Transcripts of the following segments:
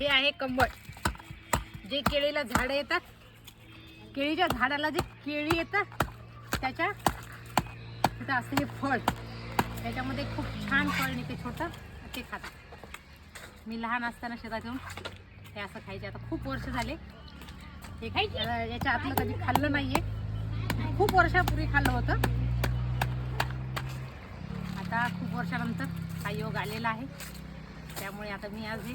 हे आहे कंबळ. जे केळीला झाडं येतात केळीच्या झाडाला जे केळी येतात त्याच्या तिथं असतं हे फळ. त्याच्यामध्ये खूप छान फळ निघते छोटं. ते खातात मी लहान असताना शेतात येऊन ते असं खायचे. आता खूप वर्ष झाले. हे खायचे. याच्या आतलं कधी खाल्लं नाहीये. खूप वर्षापूर्वी खाल्लं होतं. आता खूप वर्षानंतर हा योग आलेला आहे. त्यामुळे आता मी आज हे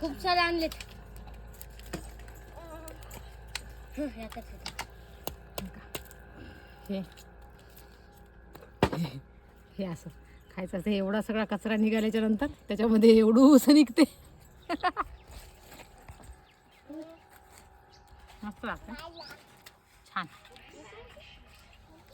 खूप सारे आणलेत. हे हे असं. खायचं असं. एवढा सगळा कचरा निघाल्याच्या नंतर त्याच्यामध्ये एवढं उसं निघते. मस्त लागतं. छान.